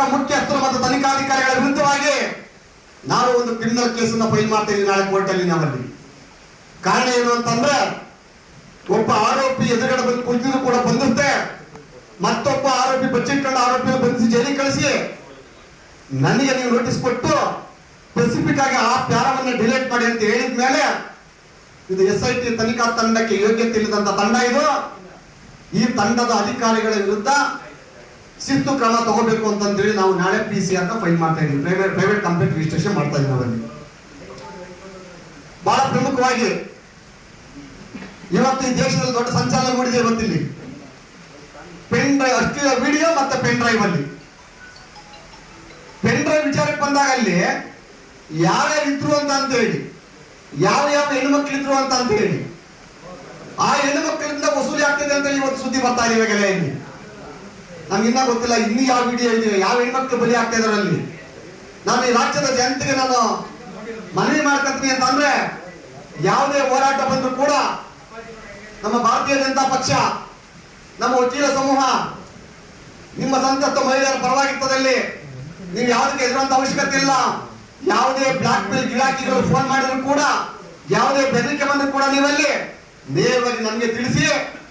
ಪ್ರಮುಖ ಮುಖ್ಯಸ್ಥರು ಮತ್ತು ತನಿಖಾಧಿಕಾರಿಗಳ ವಿರುದ್ಧವಾಗಿ ನಾನು ಒಂದು ಕ್ರಿಮಿನಲ್ ಕೇಸನ್ನು ಫೈಲ್ ಮಾಡ್ತಾ ನಾಳೆ ನಾಳೆ ಕೋರ್ಟಲ್ಲಿ ನಾವಲ್ಲಿ. ಕಾರಣ ಏನು ಅಂತಂದ್ರೆ, ಒಬ್ಬ ಆರೋಪಿ ಎದುರುಗಡೆ ಬಂದು ಕುಳಿತಿದ್ರು ಕೂಡ ಬಂದಿರುತ್ತೆ. ಮತ್ತೊಬ್ಬ ಆರೋಪಿ ಬಚ್ಚಿಟ್ಕೊಂಡು ಆರೋಪಿಯನ್ನು ಬಂಧಿಸಿ ಜೈಲಿಗೆ ಕಳಿಸಿ ನನಗೆ ನೀವು ನೋಟಿಸ್ ಕೊಟ್ಟು ಸ್ಪೆಸಿಫಿಕ್ ಆಗಿ ಆ ಪ್ಯಾರವನ್ನು ಡಿಲೀಟ್ ಮಾಡಿ ಅಂತ ಹೇಳಿದ ಮೇಲೆ ಇದು ಎಸ್ ಐ ಟಿ ತನಿಖಾ ತಂಡಕ್ಕೆ ಯೋಗ್ಯತೆ ಇಲ್ಲದಂತ ತಂಡ ಇದು. ಈ ತಂಡದ ಅಧಿಕಾರಿಗಳ ವಿರುದ್ಧ ಶಿಸ್ತು ಕ್ರಮ ತಗೋಬೇಕು ಅಂತಂದೇಳಿ ನಾವು ನಾಳೆ ಪಿ ಸಿ ಅಂತ ಫೈಲ್ ಮಾಡ್ತಾ ಇದೀವಿ ಪ್ರೈವೇಟ್ ಪ್ರೈವೇಟ್ ಕಂಪ್ಲೇಂಟ್ ರಿಜಿಸ್ಟ್ರೇಷನ್ ಮಾಡ್ತಾ ಇದೀವಿ ನಾವಲ್ಲಿ. ಬಹಳ ಪ್ರಮುಖವಾಗಿ ಇವತ್ತು ಈ ದೇಶದಲ್ಲಿ ದೊಡ್ಡ ಸಂಚಾರ ಮೂಡಿದೆ ಇವತ್ತಿಲ್ಲಿ ಪೆನ್ ಡ್ರೈವ್ ಅಶ್ಲೀಲ ವಿಡಿಯೋ ಮತ್ತೆ ಪೆನ್ ಡ್ರೈವ್ ಅಲ್ಲಿ. ಪೆನ್ ಡ್ರೈವ್ ವಿಚಾರಕ್ಕೆ ಬಂದಾಗ ಅಲ್ಲಿ ಯಾರ್ಯಾರು ಇದ್ರು ಅಂತ ಅಂತ ಹೇಳಿ. ಯಾವ ಯಾವ ಹೆಣ್ಮಕ್ಳು ಇದ್ರು ಅಂತ ಅಂತ ಹೇಳಿ. ಆ ಹೆಣ್ಮಕ್ಳಿಂದ ವಸೂಲಿ ಆಗ್ತಿದೆ ಅಂತ ಇವತ್ತು ಸುದ್ದಿ ಬರ್ತಾ ಇದೆ ಇಲ್ಲಿ ಗೊತ್ತಿಲ್ಲ, ಇನ್ನು ಯಾವ ವಿಡಿಯೋ ಇದೆ, ಯಾವ ಹೆಣ್ಮಕ್ಳು ಬಲಿ ಆಗ್ತಾ ಇದಾರೆ ಅಲ್ಲಿ? ನಾನು ಈ ರಾಜ್ಯದ ಜನತೆಗೆ ನಾನು ಮನವಿ ಮಾಡ್ಕೊಂತೀನಿ ಅಂತ ಅಂದ್ರೆ ಯಾವುದೇ ಹೋರಾಟ ಬಂದ್ರು ಕೂಡ ನಮ್ಮ ಭಾರತೀಯ ಜನತಾ ಪಕ್ಷ, ನಮ್ಮ ವಕೀಲ ಸಮೂಹ, ನಿಮ್ಮ ಸಂತಸ್ತ ಮಹಿಳೆಯರ ಪರವಾಗಿರ್ತದಲ್ಲಿ ನೀವು ಯಾವುದಕ್ಕೆ ಎದುರಂತ ಅವಶ್ಯಕತೆ ಇಲ್ಲ. ಯಾವುದೇ ಬ್ಲಾಕ್ ಮೇಲ್ ಗಿರಾಕಿಗಳು ಫೋನ್ ಮಾಡಿದ್ರು ಕೂಡ, ಯಾವುದೇ ಬೆದರಿಕೆ ಬಂದ್ರು ಕೂಡ ನೀವಲ್ಲಿ, ನೇರವಾಗಿ ನಮಗೆ ತಿಳಿಸಿ